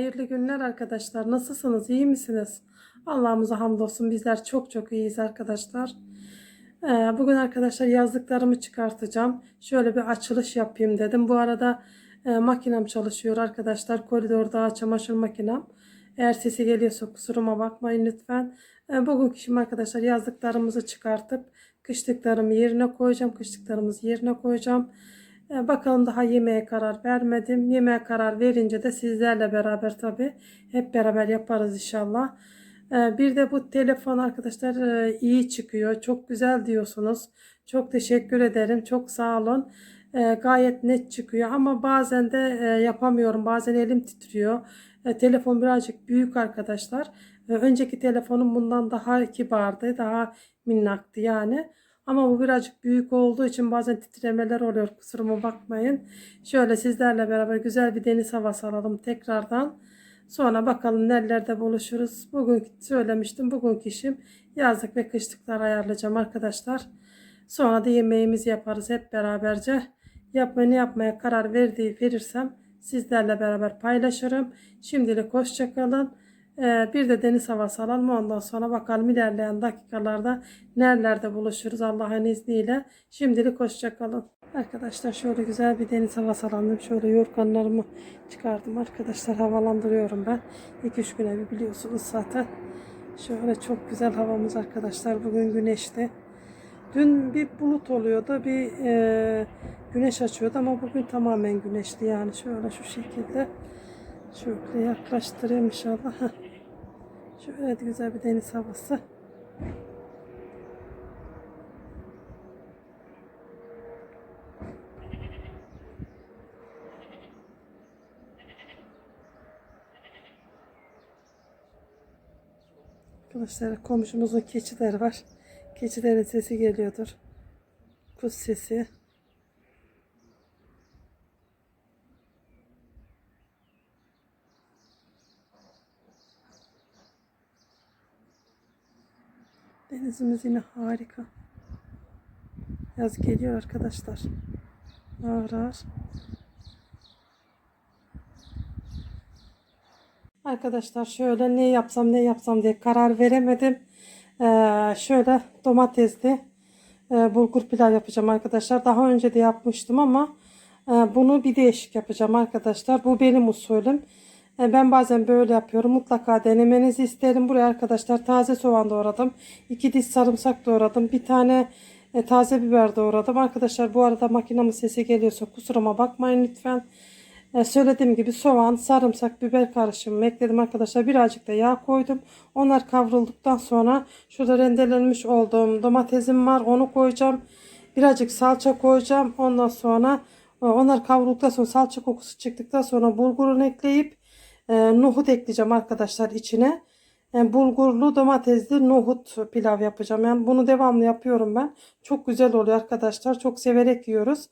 Hayırlı günler arkadaşlar. Nasılsınız? İyi misiniz? Allah'ımıza hamdolsun. Bizler çok çok iyiyiz arkadaşlar. Ee, Bugün arkadaşlar yazdıklarımı çıkartacağım. Şöyle bir açılış yapayım dedim. Bu arada e, makinem çalışıyor arkadaşlar. Koridorda çamaşır makinem. Eğer sesi geliyorsa kusuruma bakmayın lütfen. E, Bugünkü işim arkadaşlar yazdıklarımızı çıkartıp kışlıklarımı yerine koyacağım. Kışlıklarımızı yerine koyacağım. E, Bakalım daha yemeğe karar vermedim. Yemeğe karar verince de sizlerle beraber tabi hep beraber yaparız inşallah. E, Bir de bu telefon arkadaşlar e, iyi çıkıyor. Çok güzel diyorsunuz. Çok teşekkür ederim. Çok sağ olun. Gayet net çıkıyor ama bazen de yapamıyorum. Bazen elim titriyor. Telefon birazcık büyük arkadaşlar. Önceki telefonum bundan daha kibardı. Daha minnaktı yani. Ama bu birazcık büyük olduğu için bazen titremeler oluyor. Kusuruma bakmayın. Şöyle sizlerle beraber güzel bir deniz havası alalım tekrardan. Sonra bakalım nerelerde buluşuruz. Bugün söylemiştim. Bugünkü işim yazlık ve kışlıklar ayarlayacağım arkadaşlar. Sonra da yemeğimizi yaparız hep beraberce. Yapmayı yapmaya karar verdiği verirsem sizlerle beraber paylaşırım. Şimdilik hoşçakalın. Ee, bir de deniz havası alalım. Ondan sonra bakalım ilerleyen dakikalarda nerelerde buluşuruz Allah'ın izniyle. Şimdilik hoşçakalın. Arkadaşlar şöyle güzel bir deniz havası alalım. Şöyle yorganlarımı çıkardım arkadaşlar. Havalandırıyorum ben. 2-3 güne bir biliyorsunuz zaten. Şöyle çok güzel havamız arkadaşlar. Bugün güneşli. Dün bir bulut oluyordu. Bir e, güneş açıyordu ama bugün tamamen güneşli. Yani şöyle şu şekilde. Şöyle yaklaştırayım inşallah. Şöyle de güzel bir deniz havası. Arkadaşlar komşumuzun keçileri var. Keçilerin sesi geliyordur. Kuş sesi. Denizimiz yine harika. Yaz geliyor arkadaşlar. Ağır ağır. Arkadaşlar şöyle ne yapsam ne yapsam diye karar veremedim. Ee, şöyle domatesli e, bulgur pilav yapacağım arkadaşlar. Daha önce de yapmıştım ama e, bunu bir değişik yapacağım arkadaşlar. Bu benim usulüm. E, ben bazen böyle yapıyorum. Mutlaka denemenizi isterim. Buraya arkadaşlar taze soğan doğradım. 2 diş sarımsak doğradım. Bir tane e, taze biber doğradım. Arkadaşlar bu arada makinamın sesi geliyorsa kusuruma bakmayın lütfen. E, söylediğim gibi soğan, sarımsak, biber karışımı ekledim arkadaşlar. Birazcık da yağ koydum. Onlar kavrulduktan sonra şurada rendelenmiş olduğum domatesim var. Onu koyacağım. Birazcık salça koyacağım. Ondan sonra e, onlar kavrulduktan sonra salça kokusu çıktıktan sonra bulgurunu ekleyip e, nohut ekleyeceğim arkadaşlar içine. E, bulgurlu domatesli nohut pilav yapacağım. Yani bunu devamlı yapıyorum ben. Çok güzel oluyor arkadaşlar. Çok severek yiyoruz.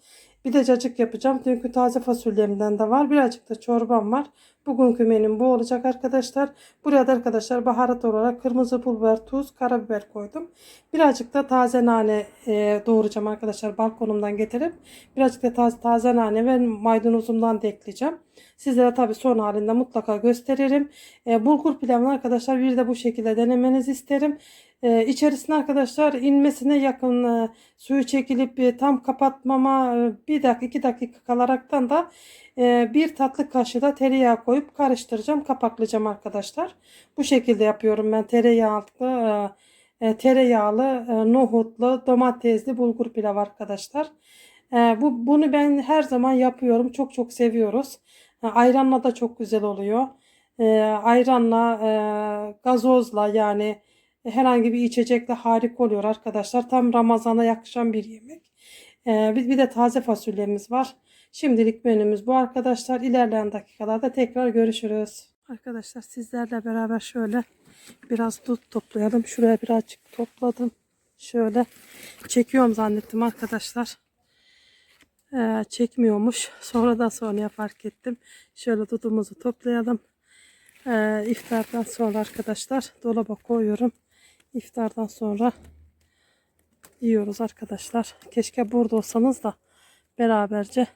Bir de cacık yapacağım. Dünkü taze fasulyemden de var. Birazcık da çorbam var. Bugünkü menüm bu olacak arkadaşlar. Buraya da arkadaşlar baharat olarak kırmızı pul biber, tuz, karabiber koydum. Birazcık da taze nane e, doğrayacağım arkadaşlar balkonumdan getirip. Birazcık da taze, taze nane ve maydanozumdan da ekleyeceğim. Sizlere tabi son halinde mutlaka gösteririm. E, bulgur pilavını arkadaşlar bir de bu şekilde denemenizi isterim. E, içerisine arkadaşlar inmesine yakın e, suyu çekilip e, tam kapatmama e, bir dakika iki dakika kalaraktan da e, bir tatlı kaşığı da tereyağı koyup karıştıracağım kapaklayacağım arkadaşlar. Bu şekilde yapıyorum ben tereyağlı e, e, tereyağlı e, nohutlu domatesli bulgur pilav arkadaşlar. E, bu bunu ben her zaman yapıyorum. Çok çok seviyoruz. E, ayranla da çok güzel oluyor. E, ayranla, e, gazozla yani herhangi bir içecekle harika oluyor arkadaşlar. Tam Ramazan'a yakışan bir yemek. E, bir, bir de taze fasulyemiz var. Şimdilik menümüz bu arkadaşlar. İlerleyen dakikalarda tekrar görüşürüz. Arkadaşlar sizlerle beraber şöyle biraz dut toplayalım. Şuraya birazcık topladım. Şöyle çekiyorum zannettim arkadaşlar e, çekmiyormuş. Sonradan sonra fark ettim. Şöyle dudumuzu toplayalım. E, iftardan sonra arkadaşlar dolaba koyuyorum. İftardan sonra yiyoruz arkadaşlar. Keşke burada olsanız da beraberce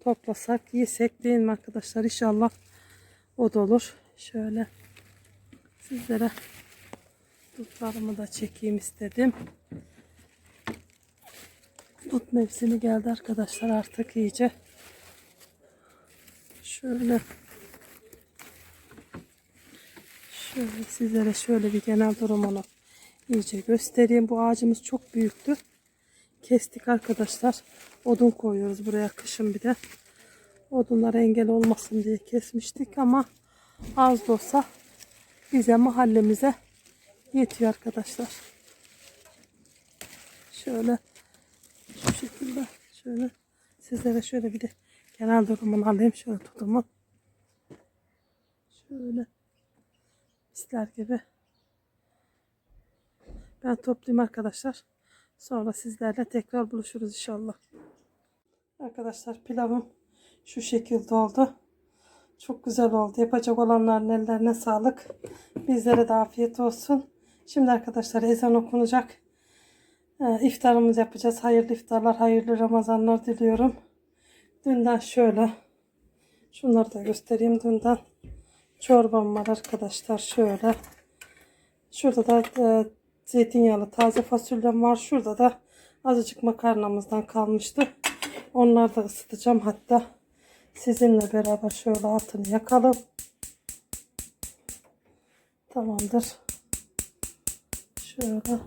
toplasak, yesek değil mi arkadaşlar? İnşallah o da olur. Şöyle sizlere dutlarımı da çekeyim istedim. Dut mevsimi geldi arkadaşlar artık iyice. Şöyle şöyle sizlere şöyle bir genel durumunu iyice göstereyim. Bu ağacımız çok büyüktü. Kestik arkadaşlar. Odun koyuyoruz buraya kışın bir de. Odunlar engel olmasın diye kesmiştik ama az da olsa bize mahallemize yetiyor arkadaşlar. Şöyle şu şekilde şöyle sizlere şöyle bir de genel durumunu alayım şöyle tutumu. Şöyle misler gibi. Ben toplayayım arkadaşlar. Sonra sizlerle tekrar buluşuruz inşallah. Arkadaşlar pilavım şu şekilde oldu. Çok güzel oldu. Yapacak olanların ellerine sağlık. Bizlere de afiyet olsun. Şimdi arkadaşlar ezan okunacak. Ee, yapacağız. Hayırlı iftarlar, hayırlı Ramazanlar diliyorum. Dünden şöyle şunları da göstereyim. Dünden çorbam var arkadaşlar. Şöyle. Şurada da e, zeytinyağlı taze fasulyem var. Şurada da azıcık makarnamızdan kalmıştı. Onları da ısıtacağım. Hatta sizinle beraber şöyle altını yakalım. Tamamdır. Şöyle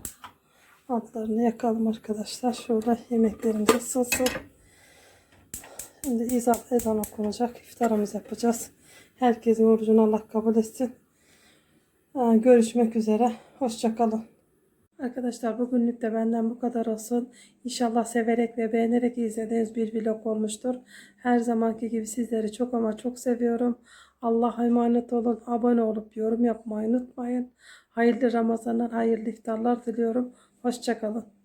altlarını yakalım arkadaşlar. Şöyle yemeklerimiz ısınsın. Şimdi ezan, ezan okunacak. İftarımızı yapacağız. Herkesin orucunu Allah kabul etsin. Ee, Görüşmek üzere. Hoşçakalın. Arkadaşlar bugünlük de benden bu kadar olsun. İnşallah severek ve beğenerek izlediğiniz bir vlog olmuştur. Her zamanki gibi sizleri çok ama çok seviyorum. Allah'a emanet olun. Abone olup yorum yapmayı unutmayın. Hayırlı Ramazanlar, hayırlı iftarlar diliyorum. Hoşçakalın.